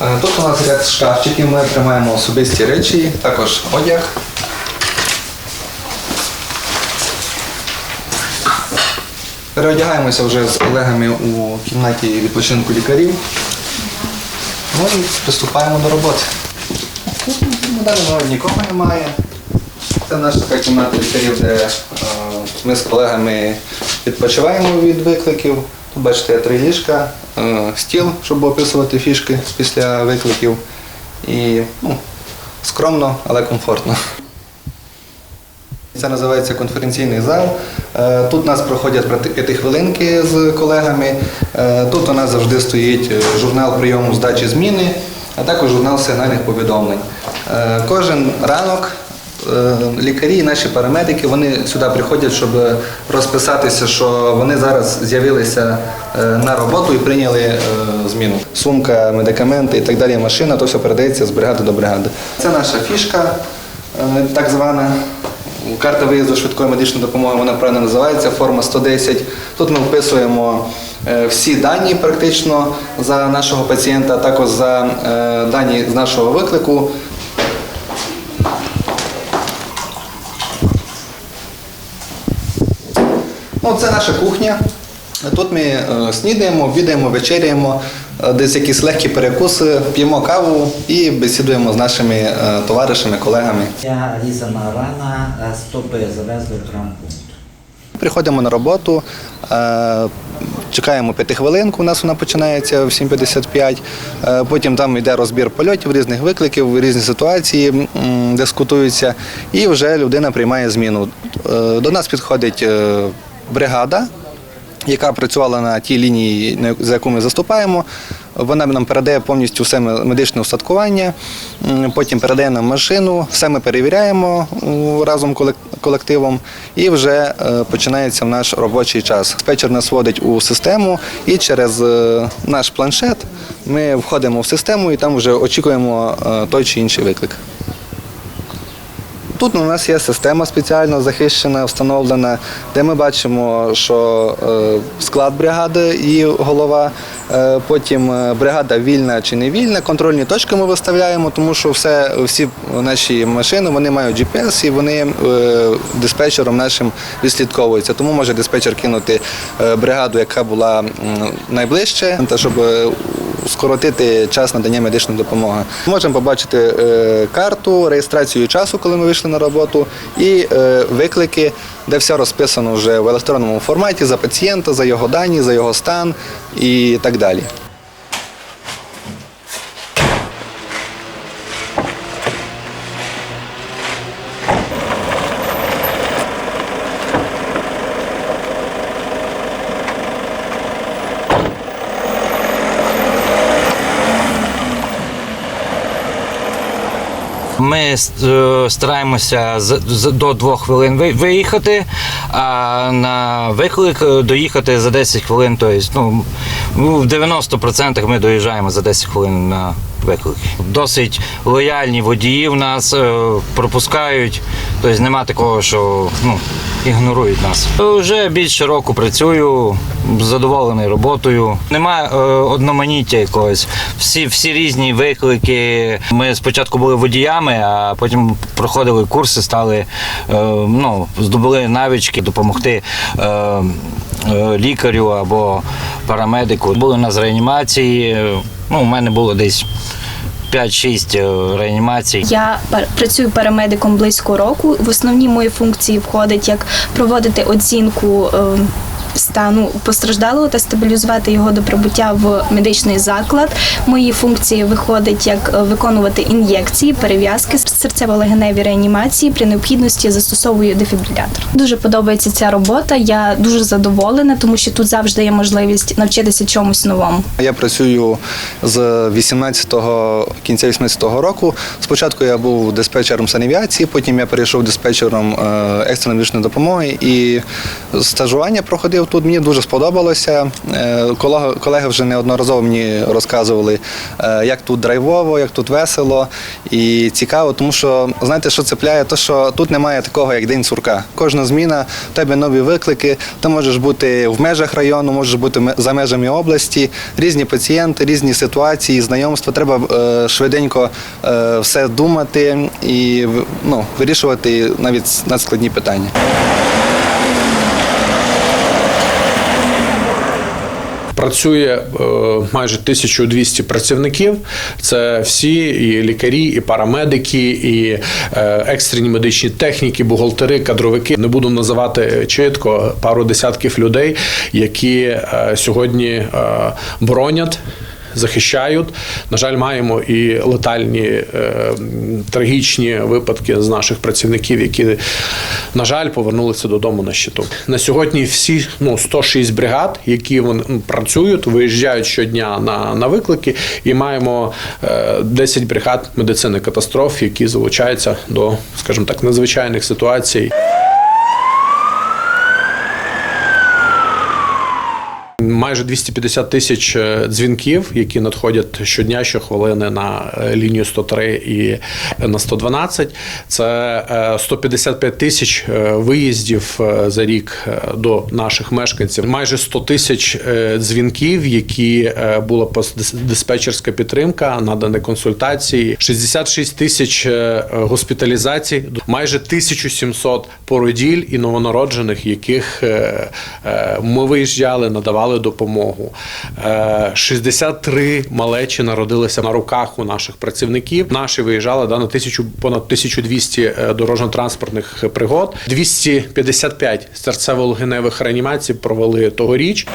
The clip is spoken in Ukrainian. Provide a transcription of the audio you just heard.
Е, Тут у нас ряд шкафчиків, ми тримаємо особисті речі, також одяг. Переодягаємося вже з колегами у кімнаті відпочинку лікарів. Ну і приступаємо до роботи. Момент нікого немає. Це наша така кімната лікарів, де е, ми з колегами відпочиваємо від викликів. Тут бачите, є три ліжка, е, стіл, щоб описувати фішки після викликів. І ну, скромно, але комфортно. Це називається конференційний зал. Е, Тут у нас проходять п'ятихвилинки з колегами. Е, Тут у нас завжди стоїть журнал прийому здачі зміни, а також журнал сигнальних повідомлень. Кожен ранок лікарі наші парамедики вони сюди приходять, щоб розписатися, що вони зараз з'явилися е, на роботу і прийняли е, зміну. Сумка, медикаменти і так далі, машина, то все передається з бригади до бригади. Це наша фішка, е, так звана. Карта виїзду швидкої медичної допомоги, вона правильно називається, форма 110. Тут ми вписуємо е, всі дані практично за нашого пацієнта, а також за е, дані з нашого виклику. Ну, це наша кухня. Тут ми е, снідаємо, обідаємо, вечеряємо, е, десь якісь легкі перекуси, п'ємо каву і бесідуємо з нашими е, товаришами, колегами. Ця різана рана стопи завезли в травмпункт. Приходимо на роботу, чекаємо п'ятихвилинку, у нас вона починається в 7.55. Е, Потім там йде розбір польотів, різних викликів, різні ситуації дискутуються, і вже людина приймає зміну. До нас підходить бригада, яка працювала на тій лінії, за яку ми заступаємо. Вона нам передає повністю все медичне устаткування, потім передає нам машину, все ми перевіряємо разом колек- колективом, і вже е, починається наш робочий час. Диспетчер нас вводить у систему, і через е, наш планшет ми входимо в систему і там вже очікуємо е, той чи інший виклик. Тут у нас є система спеціально захищена, встановлена, де ми бачимо, що е, склад бригади і голова, е, потім е, бригада вільна чи не вільна, контрольні точки ми виставляємо, тому що все, всі наші машини вони мають GPS і вони диспетчером нашим відслідковуються. Тому може диспетчер кинути бригаду, яка була найближче, та щоб скоротити час надання медичної допомоги. Можемо побачити е, карту, реєстрацію часу, коли ми вийшли на роботу, і е, виклики, де все розписано вже в електронному форматі за пацієнта, за його дані, за його стан і так далі. Ми е, стараємося до двох хвилин ви- виїхати, а на виклик е, доїхати за 10 хвилин. Тобто, ну, в 90% ми доїжджаємо за 10 хвилин на виклик. Досить лояльні водії в нас е, пропускають. Тобто нема такого, що ну, ігнорують нас. Вже більше року працюю, задоволений роботою. Немає е, одноманіття якогось. Всі, всі різні виклики. Ми спочатку були водіями, а потім проходили курси, стали е, ну, здобули навички допомогти. Е, Лікарю або парамедику були у нас реанімації. Ну, у мене було десь 5-6 е, реанімацій. Я працюю парамедиком близько року. В основні мої функції входить як проводити оцінку е, стану постраждалого та стабілізувати його до прибуття в медичний заклад. Мої функції виходить як е, виконувати ін'єкції, перев'язки серцево-легеневі реанімації. При необхідності застосовую дефібрилятор. Дуже подобається ця робота. Я дуже задоволена, тому що тут завжди є можливість навчитися чомусь новому. Я працюю з 18-го, кінця 18-го року. Спочатку я був диспетчером санавіації, потім я перейшов диспетчером е, екстреної медичної допомоги і стажування проходив бачив тут, мені дуже сподобалося. Е, Колеги, вже неодноразово мені розказували, е, як тут драйвово, як тут весело і цікаво, тому що знаєте, що цепляє, то що тут немає такого, як день сурка. Кожна зміна, в тебе нові виклики. Ти можеш бути в межах району, можеш бути за межами області, різні пацієнти, різні ситуації, знайомства. Треба е, швиденько все думати і ну, вирішувати навіть надскладні питання. Працює е, майже 1200 працівників. Це всі і лікарі, і парамедики, і е, екстрені медичні техніки, бухгалтери, кадровики. Не буду називати чітко пару десятків людей, які е, сьогодні бронять. Захищають. На жаль, маємо і летальні е, трагічні випадки з наших працівників, які, на жаль, повернулися додому на щиту. На сьогодні всі ну, 106 бригад, які вони працюють, виїжджають щодня на, на виклики, і маємо е, 10 бригад медицини катастроф, які залучаються до, скажімо так, надзвичайних ситуацій. Майже 250 тисяч е, дзвінків, які надходять щодня, щохвилини на е, лінію 103 і на 112. Це е, 155 тисяч е, виїздів е, за рік до наших мешканців. Майже 100 тисяч дзвінків, які була диспетчерська підтримка, надані консультації. 66 тисяч госпіталізацій, майже 1700 породіль і новонароджених, яких ми виїжджали, надавали допомогу. Е, 63 малечі народилися на руках у наших працівників. Наші виїжджали да, на тисячу понад 1200 е, дорожньо-транспортних пригод. 255 серцево-легеневих реанімацій провели тогоріч.